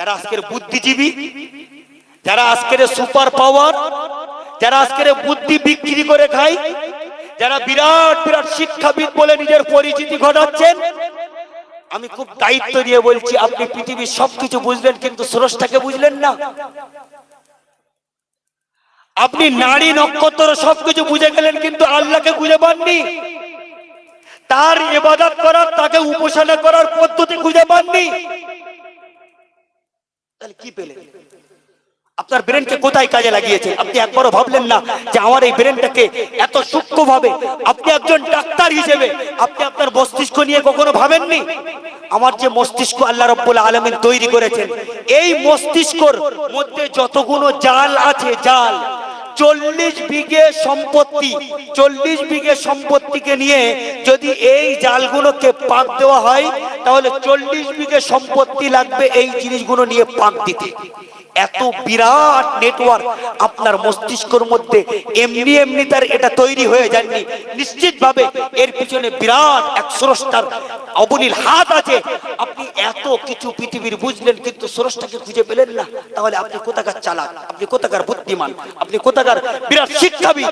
যারা আজকের বুদ্ধিজীবী, যারা আজকের সুপার পাওয়ার, যারা আজকের বুদ্ধি বিক্রি করে খায়, যারা বিরাট বিরাট শিক্ষাবিদ বলে নিজের পরিচিতি ঘটাচ্ছেন, আমি খুব দায়িত্ব দিয়ে বলছি, আপনি পৃথিবীর সবকিছু বুঝলেন, কিন্তু স্রষ্টাকে বুঝলেন না। আপনি নারী নক্ষত্র সবকিছু বুঝে গেলেন, কিন্তু আল্লাহকে খুঁজে পাননি। তার ইবাদত করার, তাকে উপাসনা করার পদ্ধতি খুঁজে পাননি। তাহলে কি পেলেন? আপনার ব্রেনকে কোথায় কাজে লাগিয়েছে আপনি একবারও ভাবলেন না যে আমার এই ব্রেনটাকে এত সূক্ষ্ম ভাবে আপনি একজন ডাক্তার হিসেবে আপনি আপনার মস্তিষ্ক নিয়ে কখনো ভাবেননি? আমার যে মস্তিষ্ক আল্লাহ রব্বুল আলমিন তৈরি করেছেন এই মস্তিষ্কর মধ্যে যতগুলো জাল আছে জাল চল্লিশ বিঘে সম্পত্তি, চল্লিশ বিঘে সম্পত্তিকে নিয়ে যদি এই জালগুলোকে পাক দেওয়া হয়, তাহলে চল্লিশ বিঘে সম্পত্তি লাগবে এই জিনিসগুলো নিয়ে পাক দিতে। এত বিরাট নেটওয়ার্ক আপনার মস্তিষ্কর মধ্যে, এমনি এমনি তার এটা তৈরি হয়ে যায়নি। নিশ্চিতভাবে এর পিছনে বিরাট এক স্রষ্টার অবনীল হাত আছে। আপনি এত কিছু পৃথিবীর বুঝলেন, কিন্তু স্রষ্টাকে খুঁজে পেলেন না। তাহলে আপনি কোথাকার চালাক? আপনি কোথাকার বুদ্ধিমান? আপনি কোথাকার বিরাট শিক্ষাবিদ?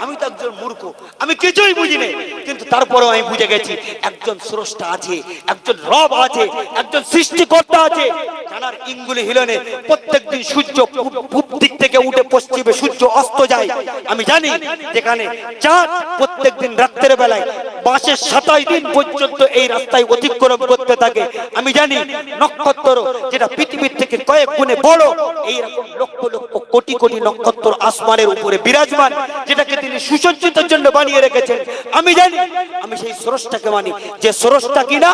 আমি তো একজন মূর্খ। আমি কিছুই বুঝিনি কিন্তু তারপরেও আমি বুঝে গেছি, একজন স্রষ্টা আছে, একজন রব আছে, একজন সৃষ্টিকর্তা আছে। জানার ইঙ্গুলি হিলনে প্রত্যেকদিন সূর্য পূব- পূব দিক থেকে উঠে পশ্চিমে সূর্য অস্ত যায়। আমি জানি, যেখানে চাঁদ প্রত্যেকদিন রাত্রের বেলায় বাঁশের সাতাশ দিন পর্যন্ত এই রাস্তায় অতিক্রম করতে থাকে। আমি জানি নক্ষত্র, যেটা পৃথিবীর থেকে কয়েক গুণে বড়, এইরকম লক্ষ লক্ষ কোটি কোটি নক্ষত্র আসমানের উপরে বিরাজমান, যেটাকে তিনি সুসজ্জিতের জন্য বানিয়ে রেখেছেন। আমি জানি, আমি সেই স্রষ্টাকে মানি। যে স্রষ্টা কিনা,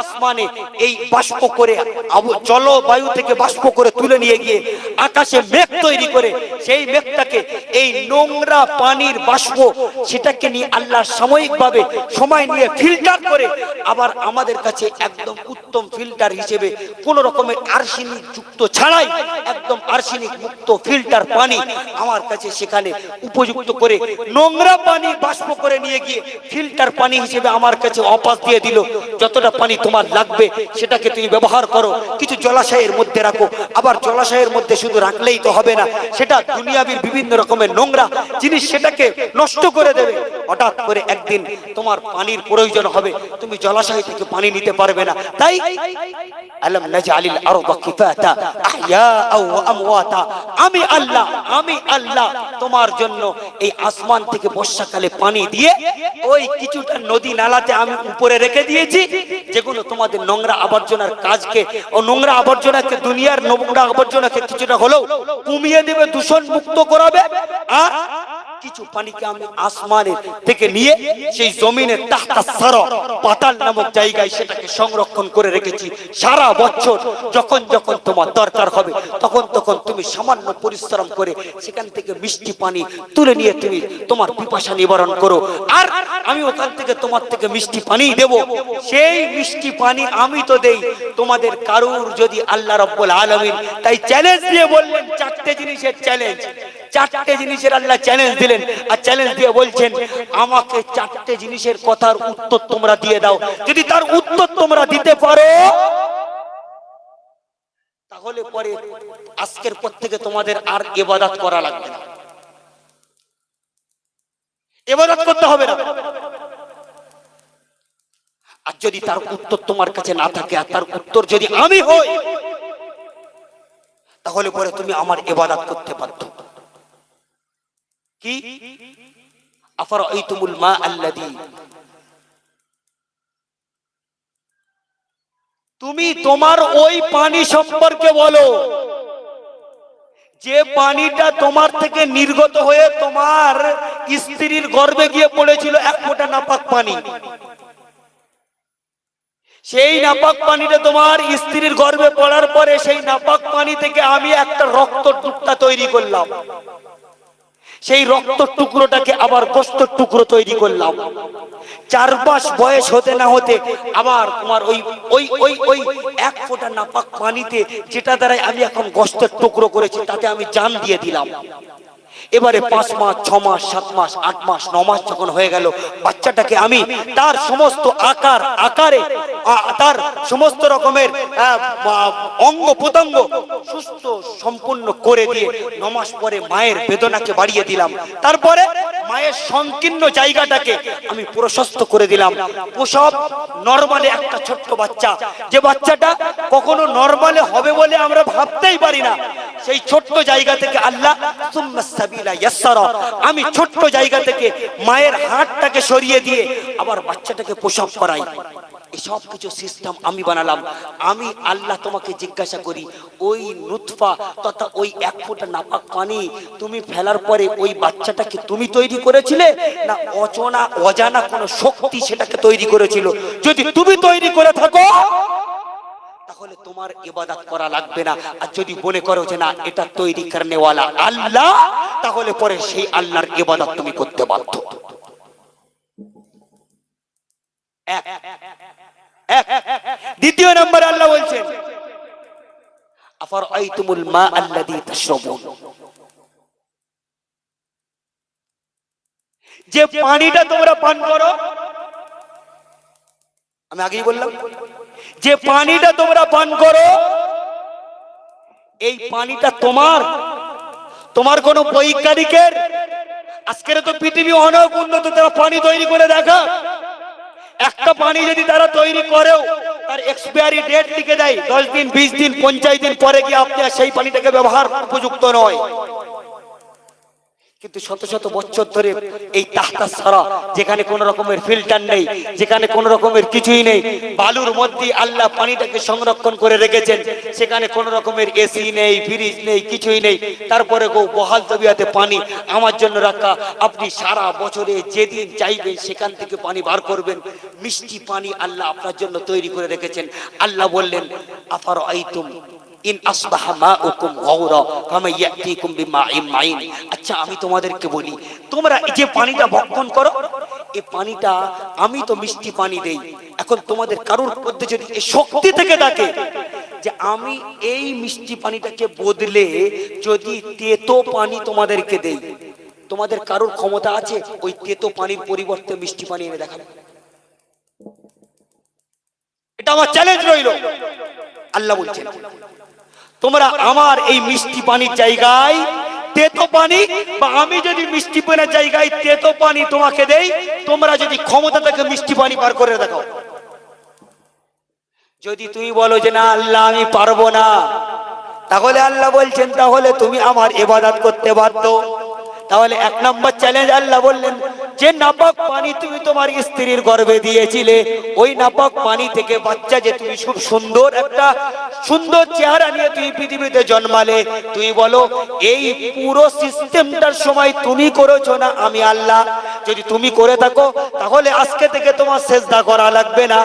আসমানে এই বাষ্প করে জলবায়ু থেকে বাষ্প করে তুলে নিয়ে গিয়ে আকাশে মেঘ তৈরি করে, সেই মেঘটাকে এই নোংরা পানির বাষ্প, সেটাকে নিয়ে আল্লাহ সাময়িকভাবে সময় নিয়ে ফিল্টার করে, আবার আমাদের কাছে একদম উত্তম ফিল্টার হিসেবে কোন রকমের আর্সেনিক যুক্ত ছাড়াই, একদম আর্সেনিক মুক্ত ফিল্টার পানি আমার কাছে সেখানে উপযুক্ত করে নোংরা পানি, বাষ্প করে নিয়ে গিয়ে ফিল্টার পানি হিসেবে আমার কাছে অপাস দিয়ে দিল। যতটা পানি তোমার লাগবে, সেটাকে তুমি ব্যবহার করো। কিছু জলাশয়ের মধ্যে রাখো। আবার জলাশয়ের মধ্যে শুধু রাখলেই তো হবে না, সেটা দুনিয়াবির বিভিন্ন রকমের নোংরা জিনিস সেটাকে নষ্ট করে দেবে। হঠাৎ করে একদিন তোমার পানির প্রয়োজন হবে। তুমি জলাশয় থেকে পানি নিতে পারবে না। তাই আলম নাজআলিল আরদা কিফাতা আহইয়াআ ওয়া আমওয়াতা আমি আল্লাহ আমি আল্লাহ তোমার জন্য এই আসমান থেকে বর্ষাকালে পানি দিয়ে ওই কিছুটা নদী নালাতে আমি উপরে রেখে দিয়েছি, যেগুলো তোমাদের নোংরা আবর্জনার কাজকে ও নোংরা আবর্জনাকে দুনিয়ার নোংরা আবর্জনাকে কিছুটা হলেও কমিয়ে দেবে দূষণ মুক্ত করাবে। আর কিছু পানিকে আমি আসমানের থেকে নিয়ে সেই জমিনের তাহতা সার, পাতাল নামক জায়গায় সেটাকে সংরক্ষণ করে রেখেছি। সারা বছর যখন যখন তোমার দরকার হবে, তখন তখন তুমি সামান্য পরিশ্রম করে সেখান থেকে মিষ্টি পানি তুলে নিয়ে তুমি তোমার পিপাসা নিবারণ করো। আর আমি ওখান থেকে তোমার থেকে মিষ্টি পানি দেব। সেই মিষ্টি পানি আমি তো দেই। তোমাদের কারুর যদি আল্লাহ রব্বুল আলামিন তাই চ্যালেঞ্জ দিয়ে বললেন, চারটে জিনিসের চ্যালেঞ্জ চারটে জিনিসের আল্লাহ চ্যালেঞ্জ দিলেন। আর চ্যালেঞ্জ দিয়ে বলছেন, আমাকে চারটে জিনিসের কথার উত্তর তোমরা দিয়ে দাও। যদি তার উত্তর তোমরা দিতে পারো, তাহলে পরে আজকের পর থেকে তোমাদের আর ইবাদত করা লাগবে না। ইবাদত করতে হবে না। আর যদি তার উত্তর তোমার কাছে না থাকে, আর তার উত্তর যদি আমি হই, তাহলে পরে তুমি আমার ইবাদত করতে বাধ্য। কি? আফরাইতুমুল মা আল্লাযী। তুমি তোমার ওই পানি সম্পর্কে বলো। যে পানিটা তোমার থেকে নির্গত হয়ে তোমার স্ত্রীর গর্ভে গিয়ে পড়েছিল এক ফোঁটা নাপাক পানি। সেই নাপাক পানিটা তোমার স্ত্রীর গর্ভে পড়ার পরে সেই নাপাক পানি থেকে আমি একটা রক্ত টুকটা তৈরি করলাম। সেই রক্ত টুকরোটাকে আবার গোস্ত টুকরো তৈরি করলাম। চার মাস বয়স হতে না হতে আবার তোমার ওই ওই ওই ওই এক ফোঁটা নাপাক পানিতে যেটা দ্বারাই আমি এখন গোস্তের টুকরো করেছি, তাতে আমি জান দিয়ে দিলাম। এবারে পাঁচ মাস, ছ মাস, সাত মাস, আট মাস, ন মাস যখন হয়ে গেল, বাচ্চাটাকে আমি তার সমস্ত আকার, আকারে তার সমস্ত রকমের অঙ্গ প্রত্যঙ্গ সুস্থ, সম্পূর্ণ করে দিয়ে ন মাস পরে মায়ের বেদনাকে বাড়িয়ে দিলাম। তারপরে মায়ের সংকীর্ণ জায়গাটাকে আমি প্রশস্ত করে দিলাম। প্রসব নর্মালে একটা ছোট্ট বাচ্চা। যে বাচ্চাটা কখনো নর্মালে হবে বলে আমরা ভাবতেই পারি না। সেই ছোট্ট জায়গা থেকে আল্লাহ। আমি ছোট্ট জায়গা থেকে মায়ের হাতটাকে সরিয়ে দিয়ে আবার বাচ্চাটাকে প্রসব করাই সব কিছু সিস্টেম আমি বানালাম। আমি আল্লাহ তোমাকে জিজ্ঞাসা করি, ওই নুতফা তথা ওই এক ফোঁটা নাপাক পানি তুমি ফেলার পরে ওই বাচ্চাটাকে তুমি তৈরি করেছিলে? না অচনা, অজানা কোনো শক্তি সেটাকে তৈরি করেছিল। যদি তুমি তৈরি করে থাকো, তাহলে তোমার ইবাদত করা লাগবে না। আর যদি মনে করো যে না, এটা তৈরি করনেওয়ালা আল্লাহ তাহলে পরে সেই আল্লাহর ইবাদত তুমি করতে বাধ্য। দ্বিতীয় নম্বর আল্লাহ তাশরাবুন? যে পানিটা তোমরা পান করো, আমি আগেই বললাম, যে পানিটা তোমরা পান করো, এই পানিটা তোমার তোমার কোন বৈজ্ঞানিকের? আজকের তো পৃথিবী অনেক উন্নত, তারা পানি তৈরি করে দেখা। একটা পানি যদি তারা তৈরি করেও, তার এক্সপায়ারি ডেট লিখে দেয়, দশ দিন, বিশ দিন, পঞ্চাশ দিন পরে গিয়ে আপনি সেই পানিটাকে ব্যবহার উপযুক্ত নয়? কিন্তু শত শত বছর ধরে এই তাহতা সারা যেখানে কোন রকমের ফিল্টার নেই, যেখানে কোন রকমের কিছুই নেই, বালুর মধ্যে আল্লাহ পানিটাকে সংরক্ষণ করে রেখেছেন, সেখানে কোন রকমের এসি নেই ফ্রিজ নেই, কিছুই নেই, তারপরে গো বহাল তবিয়াতে পানি, আমার জন্য রাখা, আপনি সারা বছরে যেদিন চাইবেন সেখান থেকে পানি বার করবেন, মিষ্টি পানি আল্লাহ আপনার জন্য তৈরি করে রেখেছেন, আল্লাহ বললেন আফার আইতুম ইন আসবাহা মাউকুম গাওরা কামা ইয়াতিকুম বিমাইন মাইন। আচ্ছা আমি তোমাদেরকে বলি, তোমরা যে পানিটা ভক্ষণ করো, এই পানিটা আমি তো মিষ্টি পানি দেই। এখন তোমাদের কারোর মধ্যে যদি এই শক্তি থেকে থাকে যে আমি এই মিষ্টি পানিটাকে বদলে যদি তেতো পানি তোমাদেরকে দেই, তোমাদের কারোর ক্ষমতা আছে? ওই তেতো পানির পরিবর্তে মিষ্টি পানি এনে দেখাবে। এটা আমার চ্যালেঞ্জ রইল। আল্লাহ বলছেন তোমরা আমার এই মিষ্টি পানির জায়গায় তেতো পানি, বা আমি যদি মিষ্টি পানির জায়গায় তেতো পানি তোমাকে দেই, তোমরা যদি ক্ষমতা থেকে মিষ্টি পানি পার করে দেখো। যদি তুমি বলো যে না, আল্লাহ, আমি পারব না, তাহলে আল্লাহ বলছেন, তাহলে তুমি আমার ইবাদত করতে বাধ্য। তাহলে এক নম্বর চ্যালেঞ্জ আল্লাহ বললেন যে নাপাক পানি তুমি তোমার স্ত্রীর গর্ভে দিয়েছিলে, ওই নাপাক পানি থেকে বাচ্চা যে তুমি খুব সুন্দর একটা সুন্দর চেহারা নিয়ে তুমি পৃথিবীতে জন্মালে, তুমি বলো, এই পুরো সিস্টেমটার সময় তুমি করেছ না আমি আল্লাহ? যদি তুমি করে থাকো, তাহলে আজকে থেকে তোমার সেজদা করা লাগবে না,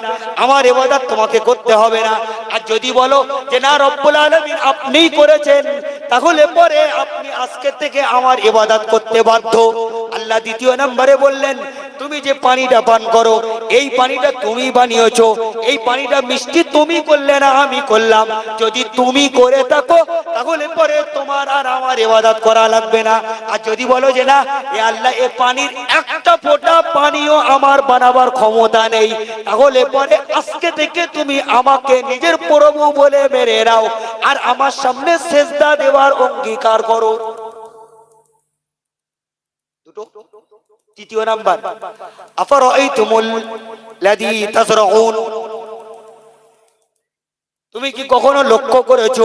আমার এবাদত তোমাকে করতে হবে না। আর যদি বলো যে না রব্বুল আলামিন, আপনিই করেছেন, তাহলে পরে আপনি আজকে থেকে আমার ইবাদত করতে বাধ্য। আল্লাহ দ্বিতীয় নম্বরে বললেন, তুমি যে পানিটা পান করো, এই পানিটা তুমি বানিয়েছো, এই পানিটা মিষ্টি তুমি করলে না আমি করলাম। যদি তুমি করে থাকো, তাহলে পরে তোমার আর আমার ইবাদত করা লাগবে না। আর যদি বলো যে না, এ আল্লাহ, এ পানির একটা ফোঁটা পানিও আমার বানাবার ক্ষমতা নেই, তাহলে পরে আজকে থেকে তুমি আমাকে নিজের প্রভু বলে মেরে নাও। আর আমার সামনে সেজদা দেওয়ার অঙ্গীকার করো। দুটো তৃতীয় নাম্বার আফার তুমি কি কখনো লক্ষ্য করেছ?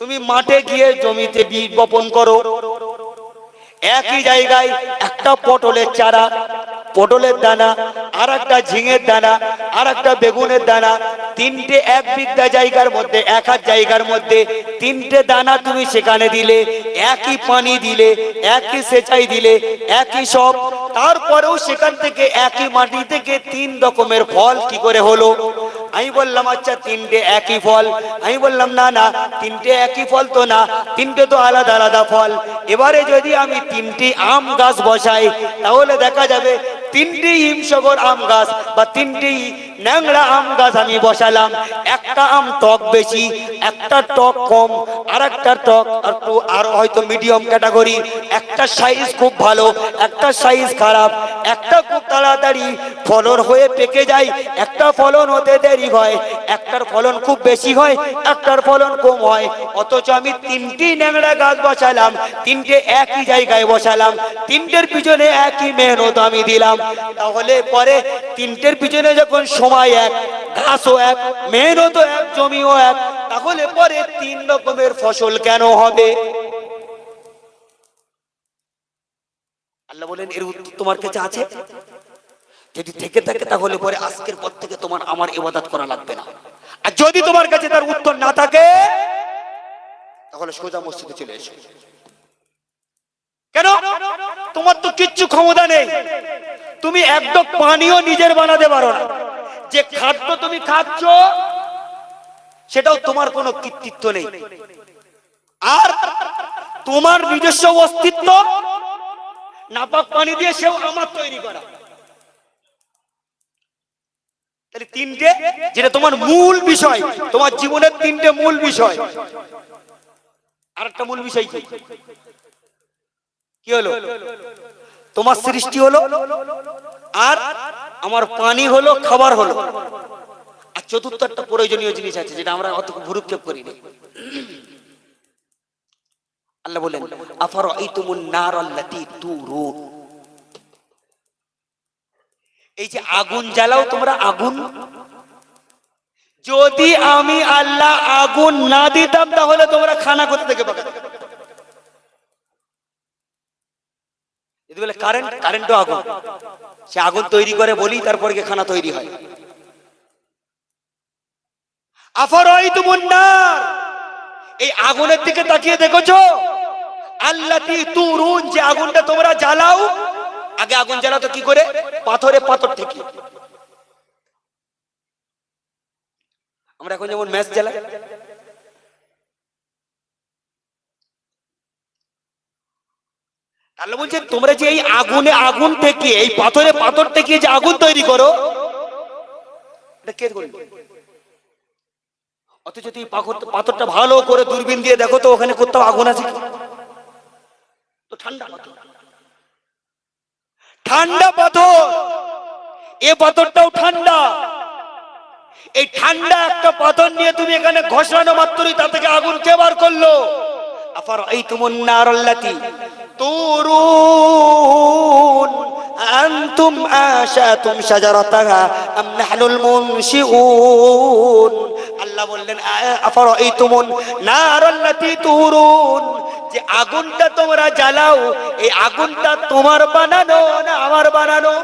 তুমি মাঠে গিয়ে জমিতে বীজ বপন করো। একই জায়গায় একটা পটলের চারা, পটলের দানা আর একটা ঝিঙের দানা আর একটা বেগুনের দানা, তিনটে এক বিদ্যা জায়গার মধ্যে, এক হাত জায়গার মধ্যে তিনটে দানা তুমি সেখানে দিলে, একই পানি দিলে, একই সেচাই দিলে, একই সব। তারপরেও সেখান থেকে একই মাটি থেকে তিন রকমের ফল কি করে হলো? আমি বললাম আচ্ছা তিনটে একই ফল। আমি বললাম, না না, তিনটে একই ফল তো না, তিনটে তো আলাদা আলাদা ফল। এবারে যদি আমি তিনটি আম গাছ বসাই, তাহলে দেখা যাবে তিনটি হিমসাগর আম গাছ বা তিনটি ন্যাংরা আম গাছ আমি বসালাম। একটা আম টক বেশি, একটা টক কম আর একটা টক একটু আরও হয়তো মিডিয়াম ক্যাটাগরি একটা সাইজ খুব ভালো, একটা সাইজ খারাপ। একটা খুব তাড়াতাড়ি ফলন হয়ে পেকে যায়, একটা ফলন হতে দেরি হয়। একটার ফলন খুব বেশি হয়, একটার ফলন কম হয়। অথচ আমি তিনটি ন্যাংড়া গাছ বসালাম, তিনটে একই জায়গায় বসালাম, তিনটের পিছনে একই মেহনত আমি দিলাম। তাহলে পরে তিনটের পিছনে যখন সময় এক, ঘাসও এক, মেহনতও এক, জমিও এক, তাহলে পরে তিন রকমের ফসল কেন হবে? আল্লাহ বলেন, এর উত্তর তোমার কাছে আছে? যদি থেকে থাকে তাহলে পরে আজকের পর থেকে তোমার আমার ইবাদত করা লাগবে না। আর যদি তোমার কাছে তার উত্তর না থাকে তাহলে সোজা মসজিদে চলে এসো। কেন? তোমার তো কিচ্ছু ক্ষমতা নেই। তুমি একদম পানিও নিজের বানাতে পারো না। যে খাদ্য তুমি খাচ্ছ সেটাও তোমার কোনো কৃতিত্ব নেই। আর তোমার নিজস্ব অস্তিত্ব নাপাক পানি দিয়ে সেও আমার তৈরি করা। তিনটে, যেটা তোমার মূল বিষয়, তোমার জীবনের তিনটে মূল বিষয়। আর একটা মূল বিষয় কি? কি হলো? তোমার সৃষ্টি হলো, আর আমার পানি হলো, খাবার হলো। আর চতুর্থ একটা প্রয়োজনীয় জিনিস আছে, যেটা আমরা অত ভুরুক্ষেপ করি না আল্লাহ বলেন আফার এই তুমুন নার আল্লাতি তুরুন? এই যে আগুন জ্বালাও তোমরা আগুন। যদি আমি আল্লাহ আগুন না দিতাম, তাহলে তোমরা খানা কোথা থেকে যদি বলে কারেন্ট কারেন্টও আগুন। সে আগুন তৈরি করে বলি, তারপরে গিয়ে খানা তৈরি হয়। আফার তুমুন্নার এই আগুনের দিকে তাকিয়ে দেখেছ? আল্লাহ তুরুন, যে আগুনটা তোমরা জ্বালাও আগে আগুন জ্বালাতো কি করে? পাথরে পাথর থেকে। আমরা এখন যেমন ম্যাচ জ্বালাই। আল্লাহ বলছেন তোমরা যে এই আগুনে আগুন থেকে, এই পাথরে পাথর থেকে যে আগুন তৈরি করো অথচ পাথর- পাথরটা ভালো করে দূরবীন দিয়ে দেখো তো, ওখানে কোথাও আগুন আছে তো ঠান্ডা। ঠান্ডা পাথর এ পাথরটাও ঠান্ডা। এই ঠান্ডা একটা পাথর নিয়ে তুমি এখানে ঘষানো মাত্রই তা থেকে আগুন কে বার করল? এই আল্লাহ বললেন আফার এই তুমুন নারাল্লাতি তুরুন। যে আগুনটা তোমরা জ্বালাও এই আগুনটা তোমার বানানো না আমার বানানো?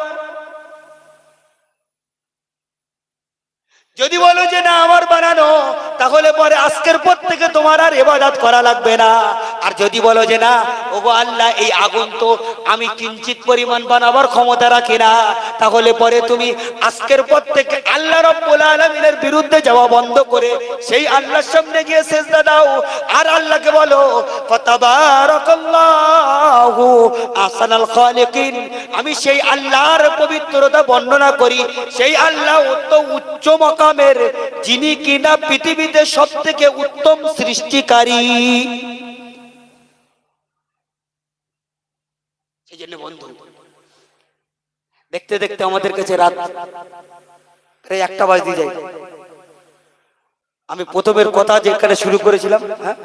যদি বলো যে না, আমার বানানো, তাহলে পরে আজকের পর থেকে তোমার আর এবাদত করা লাগবে না। আর যদি বলো যে না, ওগো আল্লাহ, এই আগুন তো আমি কিঞ্চিত পরিমাণ বানাবার ক্ষমতা রাখি না, তাহলে পরে তুমি আজকের পর থেকে আল্লাহ রব্বুল আলামিনের বিরুদ্ধে যাওয়া বন্ধ করে সেই আল্লাহর সামনে গিয়ে সেজদা দাও। আর আল্লাহকে বলো আমি সেই আল্লাহর পবিত্রতা বর্ণনা করি। সেই আল্লাহ অত উচ্চ মকামের যিনি কিনা পৃথিবীতে সব থেকে উত্তম সৃষ্টিকারী। সেই জন্য বন্ধু, দেখতে দেখতে আমাদের কাছে রাত প্রায় একটা বাজতে যায়। আমি প্রথমের কথা যেখানে শুরু করেছিলাম হ্যাঁ?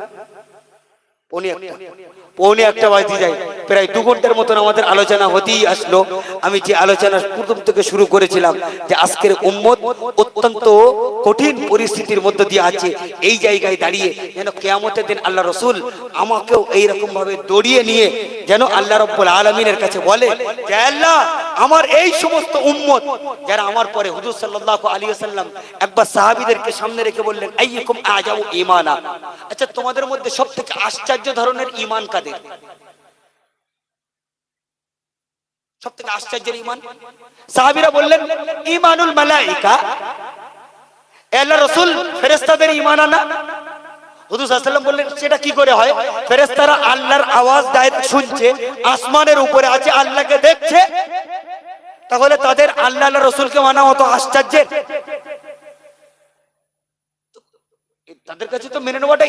পৌনে একটা বাজতে যায়। প্রায় দু ঘণ্টার মতন আমাদের আলোচনা হতেই আসলো। আমি যে আলোচনা প্রথম থেকে শুরু করেছিলাম যে আজকের উম্মত অত্যন্ত কঠিন পরিস্থিতির মধ্যে দিয়ে আছে। এই জায়গায় দাঁড়িয়ে যেন কেয়ামতের দিন আল্লাহ রসুল আমাকেও এইরকম ভাবে দড়িয়ে নিয়ে যেন আল্লাহ রব্বুল আলমিনের কাছে বলে আল্লাহ আমার এই সমস্ত উম্মত যারা আমার পরে হুজুর সাল্লাহ আলী সাল্লাম একবার সাহাবিদেরকে সামনে রেখে বললেন, আইয়ুকুম আজাউ ইমানা আচ্ছা তোমাদের মধ্যে সব থেকে আশ্চর্য ধরনের ইমান কাদের? সব থেকে আশ্চর্যের ইমান সাহাবিরা বললেন ইমানুল মালাইকা আল্লাহ রসুল ফেরেস্তাদের ইমান আনা। সাল্লাম সেটা কি করে হয়? ফেরেস্তারা আল্লাহর আওয়াজ শুনছে, আসমানের উপরে তাদের রসুলকে মানা আশ্চর্যের। তাদের কাছে তো মেনে নেওয়াটা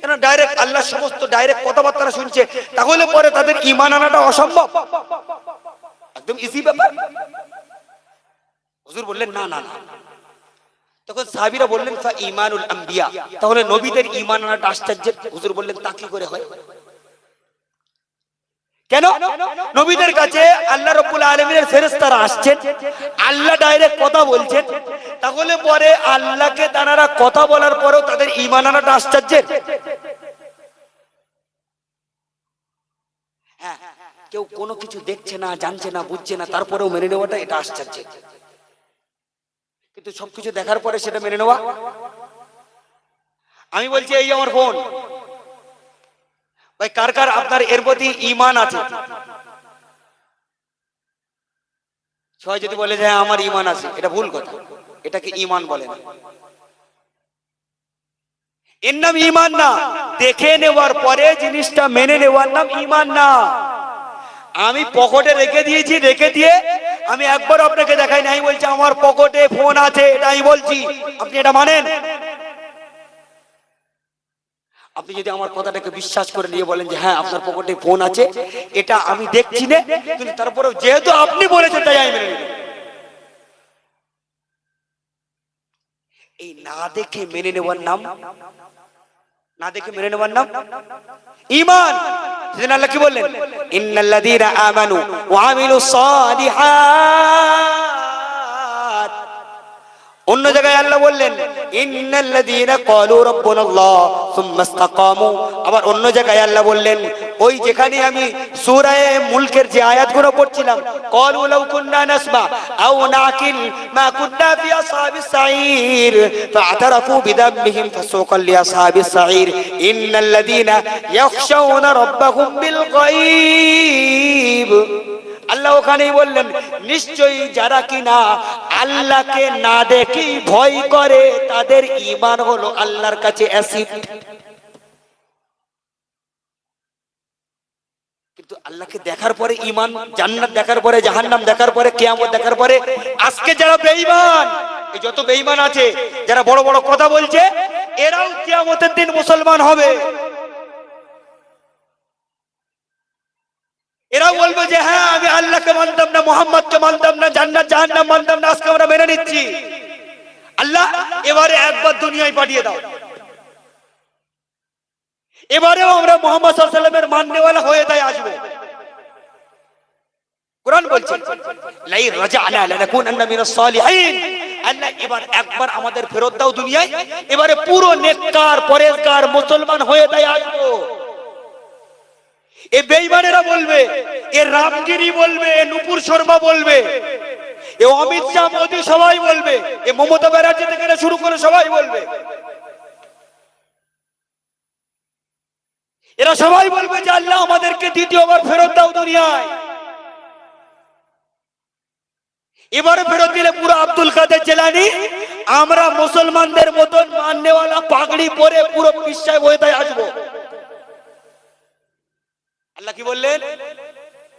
কেন ডাইরেক্ট সমস্ত ডাইরেক্ট কথাবার্তা শুনছে? তাহলে পরে তাদের ইমান আনাটা অসম্ভব। একদম ইজি ব্যাপার। হুজুর বললেন না না না তখন সাহাবীরা বললেন, ফা ইমানুল আম্বিয়া। তাহলে নবীদের ঈমান আনাটা আশ্চর্যের হুজুর বললেন, তা কি করে হয়? কেন? নবীদের কাছে আল্লাহ রব্বুল আলমিনের ফেরেস্তারা আসছেন, আল্লাহ ডাইরেক্ট কথা বলছেন। তাহলে পরে আল্লাহকে তারা কথা বলার পরেও তাদের ঈমান আনাটা আশ্চর্যের হ্যাঁ কেউ কোনো কিছু দেখছে না, জানছে না, বুঝছে না, তারপরেও মেনে নেওয়াটা এটা আশ্চর্য। কিন্তু সবকিছু দেখার পরে সেটা মেনে নেওয়া। আমি বলছি এই আমার ফোন ভাই কার কার আপনার এর প্রতি ইমান আছে? সবাই যদি বলে যে হ্যাঁ, আমার ইমান আছে এটা ভুল কথা। এটাকে ইমান বলে না। এর নাম ইমান না। দেখে নেওয়ার পরে জিনিসটা মেনে নেওয়ার নাম ইমান না। আমি পকেটে রেখে দিয়েছি রেখে দিয়ে আমি একবার আপনাকে দেখাই নাই, বলছি আমার পকেটে ফোন আছে এটা আমি বলছি। আপনি এটা মানেন? আপনি যদি আমার কথাটাকে বিশ্বাস করে নিয়ে বলেন যে হ্যাঁ আপনার পকেটে ফোন আছে, এটা আমি দেখছি না, কিন্তু তারপরেও যেহেতু আপনি বলেছেন, তাই আমি এই না দেখে মেনে নেওয়ার নাম? না দেখে মেনে নেওয়ার নাম? ইমান! সেদিন আল্লাহ কি বললেন? ইন্নাল্লাযীনা আমানু ওয়া আমিলুস সালিহাত। অন্য জায়গায় আল্লাহ বললেন, ইন্নাল্লাযীনা ক্বালু রাব্বুনাল্লাহ সুম্মা ইসতাকামু। আবার অন্য জায়গায় আল্লাহ বললেন, ওই যেখানে আমি সূরা মুলকের যে আয়াতগুলো পড়ছিলাম, ক্বালু লাউ কুন্না নাসমা আও নাকিল মা কুন্না ফি আসহাবিস সাঈর ফাআতারাফু বিদাম্বিহিম ফাসুকাল লিআসহাবিস সাঈর ইন্নাল্লাযীনা ইয়াখশাউনা রাব্বাহুম বিল গায়ব। আল্লাহ ওখানেই বললেন নিশ্চয়ই যারা কিনা আল্লাহকে না দেখি ভয় করে, তাদের ইমান হলো আল্লাহর কাছে অ্যাসিড কিন্তু আল্লাহকে দেখার পরে ইমান জান্নাত দেখার পরে, জাহান্নাম দেখার পরে, কিয়ামত দেখার পরে, আজকে যারা বেঈমান এই যত বেঈমান আছে, যারা বড় বড় কথা বলছে, এরাও কিয়ামতের দিন মুসলমান হবে। এরাও বলবে যে হ্যাঁ আমি আল্লাহকে মানতাম না, মোহাম্মদকে মানতাম না, জান্নাত, জাহান্নাম মানতাম না, আজকে আমরা মেনে নিচ্ছি। আল্লাহ, এবারে একবার দুনিয়ায় পাঠিয়ে দাও। এবারেও আমরা মোহাম্মদ সাল্লামের মাননেওয়ালা হয়ে তাই আসব। কোরআন বলছে লাই রাজানা লানাকুনান্না মিনাস সালিহিন। আল্লাহ, এবার একবার আমাদের ফেরত দাও দুনিয়ায়। এবারে পুরো নেককার, পরেজগার, মুসলমান হয়ে তাই আসব। এ বেইমানেরা বলবে, এ রামগিরি বলবে, এ নুপুর শর্মা বলবে, এ অমিত শাহ মোদী সবাই বলবে, এ মমতা ব্যানার্জি থেকে শুরু করে সবাই বলবে। এরা সবাই বলবে যে আল্লাহ আমাদেরকে দ্বিতীয়বার ফেরত দাও দুনিয়ায়। এবারে ফেরত দিলে পুরো আব্দুল কাদের জেলানি, আমরা মুসলমানদের মতন মাননেওয়ালা পাগড়ি পরে পুরো বিশ্বায় হয়ে তাই আসব। আল্লাহ কি বললেন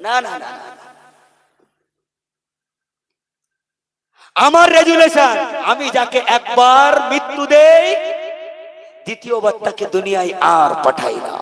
না না না। আমার রেজুলেশন, আমি যাকে একবার মৃত্যু দেই, দ্বিতীয়বার তাকে দুনিয়ায় আর পাঠাই না